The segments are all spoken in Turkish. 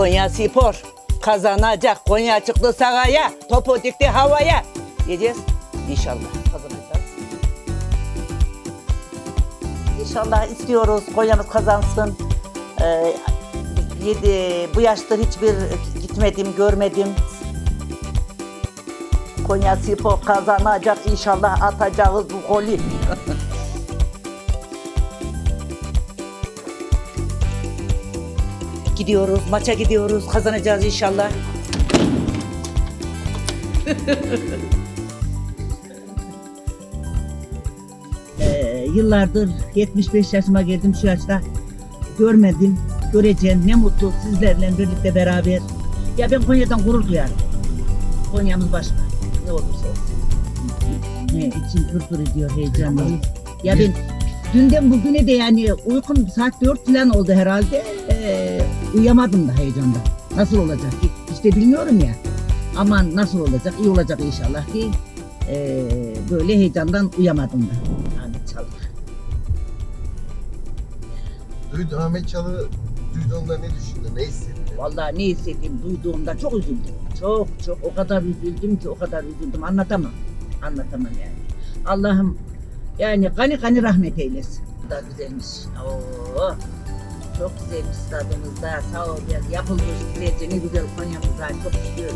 Konya Spor kazanacak. Konya çıktı sahaya. Topu dikti havaya. Diyeceğiz. İnşallah kazanacağız. İnşallah istiyoruz Konya'mız kazansın. Ee, yedi, bu yaşta hiçbir gitmedim, görmedim. Konya Spor kazanacak inşallah atacağız bu golü. gidiyoruz, maça gidiyoruz, kazanacağız inşallah. Ee, yıllardır 75 yaşıma geldim şu yaşta. Görmedim, göreceğim. Ne mutlu sizlerle birlikte beraber. Ya ben Konya'dan gurur duyarım. Konya'mız başka. Ne olursa olsun. Ne için pırpır ediyor heyecanlı. Ya ben dünden bugüne de yani uykum saat 4 falan oldu herhalde. Ee, uyuyamadım da heyecandan. Nasıl olacak ki? İşte bilmiyorum ya. Aman nasıl olacak? İyi olacak inşallah ki. Ee, böyle heyecandan uyamadım da. Ahmet Çalık. Duydu Ahmet Çalı duyduğunda ne düşündü, ne hissetti? Vallahi ne hissettiğimi duyduğumda çok üzüldüm. Çok çok o kadar üzüldüm ki o kadar üzüldüm anlatamam. Anlatamam yani. Allah'ım yani gani gani rahmet eylesin. Da güzelmiş. Oo, çok güzelmiş stadımızda. Sağ ol ya. Yapılmış güzelce ne güzel Konya'mıza. Çok şükür.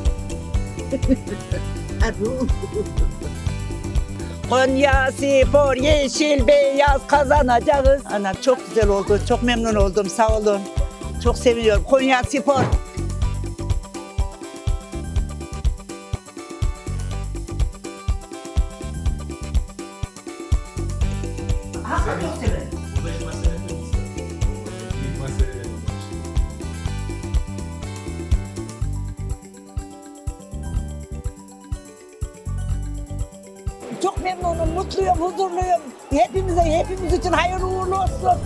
Konya Spor yeşil beyaz kazanacağız. Ana çok güzel oldu. Çok memnun oldum. Sağ olun. Çok seviyorum. Konya Spor. Hakikaten çok severim. Çok memnunum, mutluyum, huzurluyum. Hepimize, hepimiz için hayırlı uğurlu olsun.